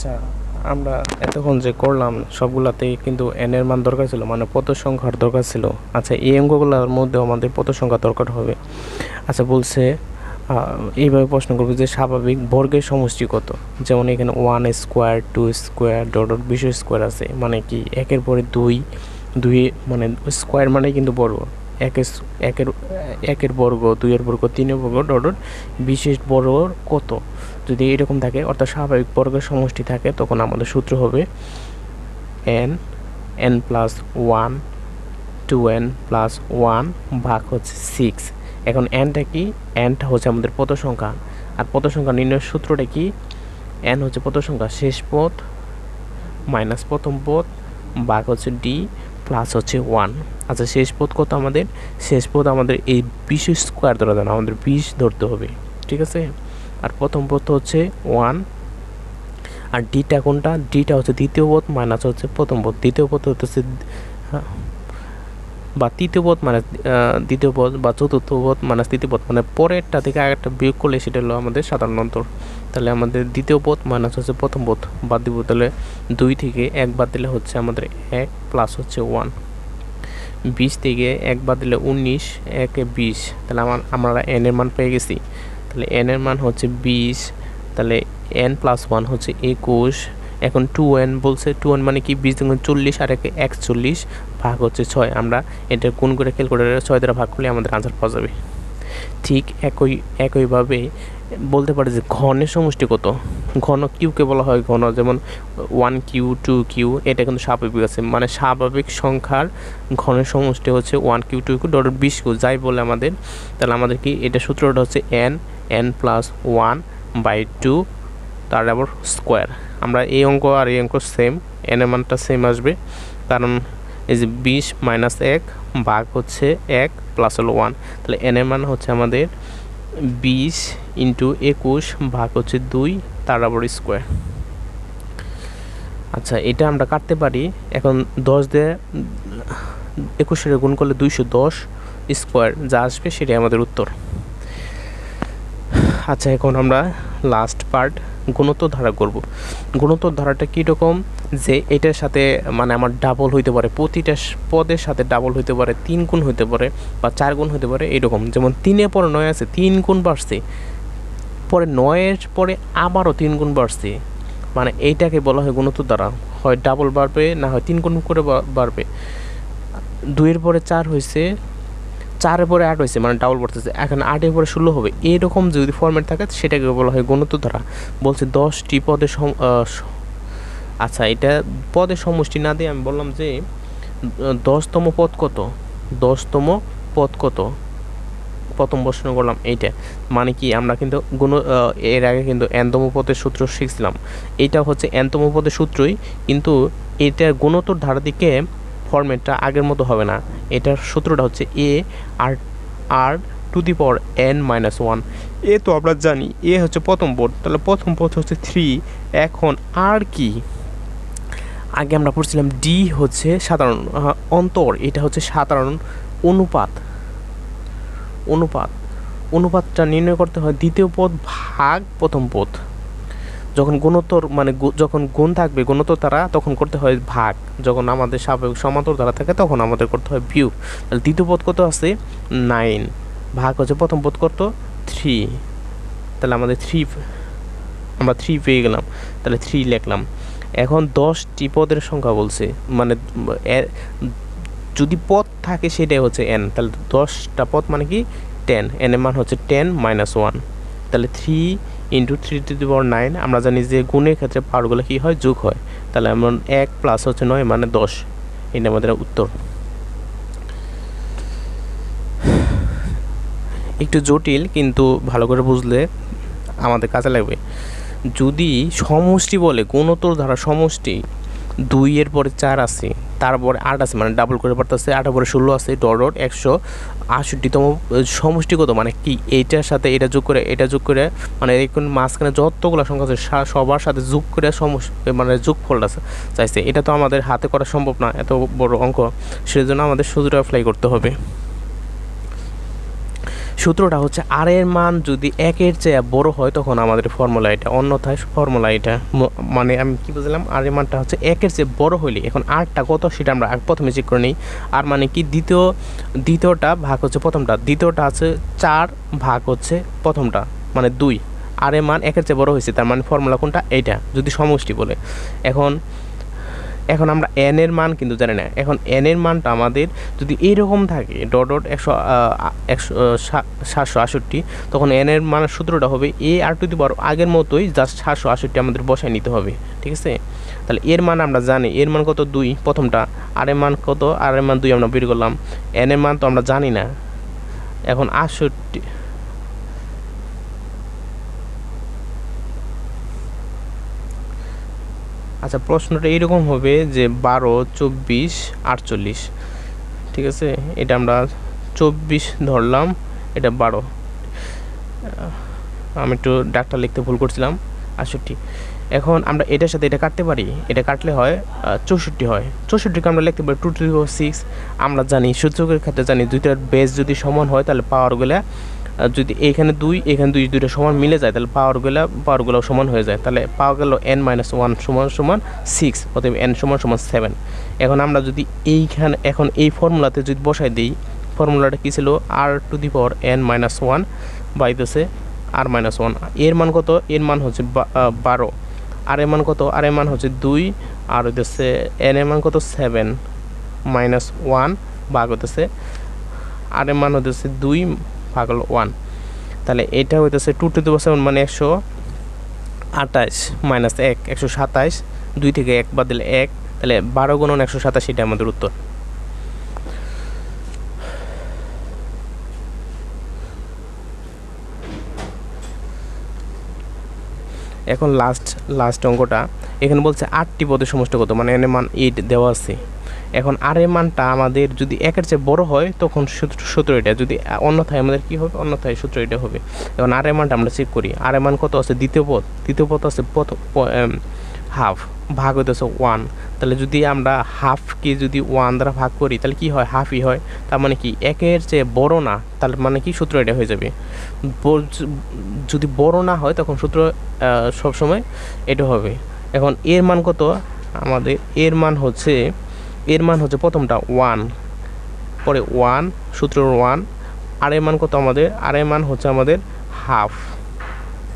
আচ্ছা আমরা এতক্ষণ যে করলাম সবগুলাতে কিন্তু এন এর মান দরকার ছিল মানে পদ সংখ্যার দরকার ছিল। আচ্ছা এই অঙ্কগুলোর মধ্যেও আমাদের পদ সংখ্যা দরকার হবে। আচ্ছা বলছে এইভাবে প্রশ্ন করবে যে স্বাভাবিক বর্গের সমষ্টি কত? যেমন এখানে one square two square dot dot বিশ স্কোয়ার আছে। মানে কি, একের পরে দুই দুই মানে স্কোয়ার মানে কিন্তু বর্গ। একের একের একের বর্গ, দুইয়ের বর্গ, তিনের বর্গ ডট ডট বিশেষ বর্গ কত? যদি এরকম থাকে, অর্থাৎ স্বাভাবিক বর্গের সমষ্টি থাকে, তখন আমাদের সূত্র হবে N N plus one two N plus one ভাগ হচ্ছে সিক্স এখন এনটা কি? এনটা হচ্ছে আমাদের পদ সংখ্যা আর পদ সংখ্যা নির্ণয়ের সূত্রটা কি? এন হচ্ছে পদ সংখ্যা শেষ পদ মাইনাস প্রথম পদ ভাগ হচ্ছে ডি প্লাস হচ্ছে ওয়ান আচ্ছা শেষ পদ কত আমাদের? শেষ পদ আমাদের এই বিশ স্কোয়ার ধরা যায় আমাদের বিশ ধরতে হবে। ঠিক আছে? আর প্রথম পথ হচ্ছে ওয়ান আর ডিটা কোনটা? ডিটা হচ্ছে দ্বিতীয় পথ মাইনাস হচ্ছে প্রথম পথ দ্বিতীয় পথ হচ্ছে হ্যাঁ, বা তৃতীয় পথ মানে দ্বিতীয় পথ বা চতুর্থ পথ মানে তৃতীয় পথ মানে পরেরটা থেকে আগেরটা বিয়োগ করলে সেটা হলো আমাদের সাধারণ অন্তর। তাহলে আমাদের দ্বিতীয় পথ মাইনাস হচ্ছে প্রথম পথ বাদ দিব তাহলে দুই থেকে এক বাদ দিলে হচ্ছে আমাদের এক প্লাস হচ্ছে ওয়ান বিশ থেকে এক বাদ দিলে উনিশ একে বিশ। তাহলে আমার আমরা এন এর মান পেয়ে গেছি। তাহলে এন এর মান হচ্ছে বিশ, তাহলে এন প্লাস ওয়ান হচ্ছে একুশ, এখন টু এন বলছে টু এন মানে কি? বিশ দুগুণ চল্লিশ আর একে একচল্লিশ ভাগ হচ্ছে ছয়। আমরা এটা কোন করে ক্যালকুলেটারে ছয় দ্বারা ভাগ করলে আমাদের আনসার পাওয়া যাবে। ঠিক একই, একইভাবে বলতে পারে যে ঘনের সমষ্টি কত? ঘন কিউকে বলা হয় ঘন, যেমন ওয়ান কিউ টু কিউ এটা কিন্তু স্বাভাবিক আছে। মানে স্বাভাবিক সংখ্যার ঘনের সমষ্টি হচ্ছে one cube two cube dot বিশ কিউ যাই বলে আমাদের, তাহলে আমাদের কি? এটা সূত্রটা হচ্ছে N N plus one by two তার আবার স্কোয়ার আমরা এই অঙ্ক আর এই অঙ্ক সেম এন এর মানটা সেম আসবে। কারণ এই যে বিশ মাইনাস এক ভাগ হচ্ছে এক প্লাস হলো ওয়ান তাহলে এন এর মান হচ্ছে আমাদের বিশ ইন্টু একুশ ভাগ হচ্ছে দুই, তার আবার স্কোয়ার আচ্ছা এটা আমরা কাটতে পারি। এখন দশ দিয়ে একুশের গুণ করলে দুইশো দশ স্কোয়ার যা আসবে সেটাই আমাদের উত্তর। আচ্ছা এখন আমরা লাস্ট পার্ট গুণোত্তর ধারা করব। গুণোত্তর ধারাটা কীরকম? যে এটার সাথে মানে আমার ডাবল হইতে পারে, প্রতিটা পদের সাথে ডাবল হইতে পারে, তিন গুণ হইতে পারে বা চার গুণ হইতে পারে, এরকম। যেমন তিনে পরে নয় আছে, তিন গুণ বাড়ছে। পরে নয়ের পরে আবারও তিন গুণ বাড়ছে। মানে এইটাকে বলা হয় গুণোত্তর দ্বারা হয় ডাবল বাড়বে, না হয় তিন গুণ করে বাড়বে। দুইয়ের পরে চার হয়েছে চারের পরে আট হয়েছে মানে ডাবল পড়তেছে। এখন আটের পরে ষোলো হবে। এরকম যদি ফর্মেট থাকে, সেটাকে বলা হয় গুণোত্তর ধারা বলছে দশটি সম আচ্ছা এটা পদের সমষ্টি না দিয়ে আমি বললাম যে, দশতম পদ কত? দশতম পদ কত? প্রথম প্রশ্ন করলাম এইটা। মানে কি, আমরা কিন্তু গুণ এর আগে কিন্তু এনতম পদের সূত্র শিখছিলাম। এইটা হচ্ছে এনতম পদের সূত্রই, কিন্তু এটা গুণোত্তর ধারা দিকে ফরম্যাটটা আগের মতো হবে না। এটার সূত্রটা হচ্ছে A R R to the power N minus one এ তো আমরা জানি এ হচ্ছে প্রথম পদ। তাহলে প্রথম পথ হচ্ছে থ্রি এখন আর কি? আগে আমরা পড়ছিলাম ডি হচ্ছে সাধারণ অন্তর। এটা হচ্ছে সাধারণ অনুপাত। অনুপাত। অনুপাতটা নির্ণয় করতে হয় দ্বিতীয় পদ ভাগ প্রথম পদ। যখন গুণোত্তর মানে যখন গুণ থাকবে, গুণোত্তর দ্বারা তখন করতে হয় ভাগ। যখন আমাদের স্বাভাবিক সমান্তর দ্বারা থাকে, তখন আমাদের করতে হয় বিয়োগ। তাহলে দ্বিতীয় পদ কত আছে? নাইন। ভাগ হচ্ছে প্রথম পদ কত? থ্রি তাহলে আমাদের থ্রি আমরা থ্রি পেয়ে গেলাম। তাহলে থ্রি লিখলাম। এখন দশটি পদের সংখ্যা বলছে। মানে যদি পদ থাকে সেটাই হচ্ছে এন তাহলে দশটা পদ মানে কি? টেন এন এর মান হচ্ছে টেন মাইনাস ওয়ান তাহলে three into three to the power nine আমরা জানি যে গুণের ক্ষেত্রে পাওয়ারগুলো কী হয়? যোগ হয়। তাহলে এমন এক প্লাস হচ্ছে নয় মানে দশ। এটা আমাদের উত্তর। একটু জটিল, কিন্তু ভালো করে বুঝলে আমাদের কাজে লাগবে। যদি সমষ্টি বলে, গুণোত্তর ধারা সমষ্টি দুইয়ের পরে চার আছে তারপরে আট আছে মানে ডাবল করে পারতেছে আটের পরে ষোলো আছে ডট ডট একশো আষট্টিতম সমষ্টিগত মানে কি এইটার সাথে এটা যোগ করে, এটা যোগ করে মানে এখন মাঝখানে যতগুলো সংখ্যা আছে সবার সাথে যোগ করে সমষ্টি মানে যোগ আছে, চাইছে। এটা তো আমাদের হাতে করা সম্ভব না, এত বড় অঙ্ক, সেজন্য আমাদের সুযোগটা অ্যাপ্লাই করতে হবে। সূত্রটা হচ্ছে আর এর মান যদি একের চেয়ে বড় হয়, তখন আমাদের ফর্মুলা এটা। অন্যথায় ফর্মুলা এটা মানে আমি কি বুঝলাম? আর এর মানটা হচ্ছে একের চেয়ে বড় হইলে। এখন আরটা কত সেটা আমরা প্রথমে চেক করে নিই। আর মানে কি? দ্বিতীয়, দ্বিতীয়টা ভাগ হচ্ছে প্রথমটা। দ্বিতীয়টা আছে চার ভাগ হচ্ছে প্রথমটা মানে দুই। আর এর মান একের চেয়ে বড় হয়েছে, তার মানে ফর্মুলা কোনটা? এইটা, যদি সমষ্টি বলে। এখন এখন আমরা এন এর মান কিন্তু জানি না। এখন এন এর মানটা আমাদের যদি এইরকম থাকে ডট ডট একশো একশো সাতশো আষট্টি তখন এন এর মানের সূত্রটা হবে এ আর টু দি পাওয়ার আগের মতোই জাস্ট সাতশো আষট্টি আমাদের বসায় নিতে হবে, ঠিক আছে? তাহলে এর মান আমরা জানি, এর মান কত? দুই, প্রথমটা। আর এর মান কত? আর এর মান দুই আমরা বের করলাম। এন এর মান তো আমরা জানি না। এখন আষট্টি আচ্ছা প্রশ্নটা এইরকম হবে যে বারো, চব্বিশ, আটচল্লিশ। ঠিক আছে? এটা আমরা চব্বিশ ধরলাম, এটা বারো। আমি একটু ডাক্তার লিখতে ভুল করছিলাম, আটষট্টি। এখন আমরা এটার সাথে এটা কাটতে পারি? এটা কাটলে হয় চৌষট্টি হয়। চৌষট্টিকে আমরা লিখতে পারি টু টু সিক্স আমরা জানি সূচকের ক্ষেত্রে জানি দুইটার বেস যদি সমান হয়, তাহলে পাওয়ারগুলো যদি এখানে দুই এখানে দুই, দুইটা সমান মিলে যায়, তাহলে পাওয়ারগুলো পাওয়ারগুলো সমান হয়ে যায়। তাহলে পাওয়া গেল এন মাইনাস ওয়ান সমান সমান সিক্স অতএব এন সমান সমান সেভেন এখন আমরা যদি এইখানে, এখন এই ফর্মুলাতে যদি বসাই দিই ফর্মুলাটা কী ছিল? R to the power N minus one বাইতেছে R minus ওয়ানের মান কত? এর মান হচ্ছে বারো। আর এর মান কত? আর এর মান হচ্ছে দুই, আর হইতেছে এন এর মান কত? সেভেন মাইনাস ওয়ান ভাগ হইতেছে। আর এর মান হইতেছে দুই ভাগ ওয়ান। তাহলে এটা হইতেছে টু টু দি সেভেন মানে একশো আঠাশ মাইনাস এক, একশো সাতাশ, দুই থেকে এক বাদ দিলে এক, তাহলে বারো গুণন একশো সাতাশ এটা আমাদের উত্তর। এখন লাস্ট লাস্ট অঙ্কটা, এখানে বলছে আটটি পদের সমষ্টি কত মানে এর মান এইট দেওয়া আছে। এখন আর এর মানটা আমাদের যদি একের চেয়ে বড় হয়, তখন সূত্র এটা যদি অন্যথায় আমাদের কি হবে? অন্যথায় সূত্র এটা হবে। এখন আর এর মানটা আমরা চেক করি। আর এর মান কত আছে? দ্বিতীয় পদ। দ্বিতীয় পদ আছে প্রথম হাফ ভাগ হইতেছে ওয়ান তাহলে যদি আমরা হাফকে যদি ওয়ান দ্বারা ভাগ করি, তাহলে কি হয়? হাফই হয়। তার মানে কি? একের চেয়ে বড় না। তাহলে মানে কি? সূত্র এটা হয়ে যাবে। যদি বড় না হয়, তখন সূত্র সবসময় এটা হবে। এখন এর মান কত? আমাদের এর মান হচ্ছে এর মান হচ্ছে প্রথমটা ওয়ান পরে ওয়ান সূত্র ওয়ান আর এর মান কত আমাদের? আর এর মান হচ্ছে আমাদের হাফ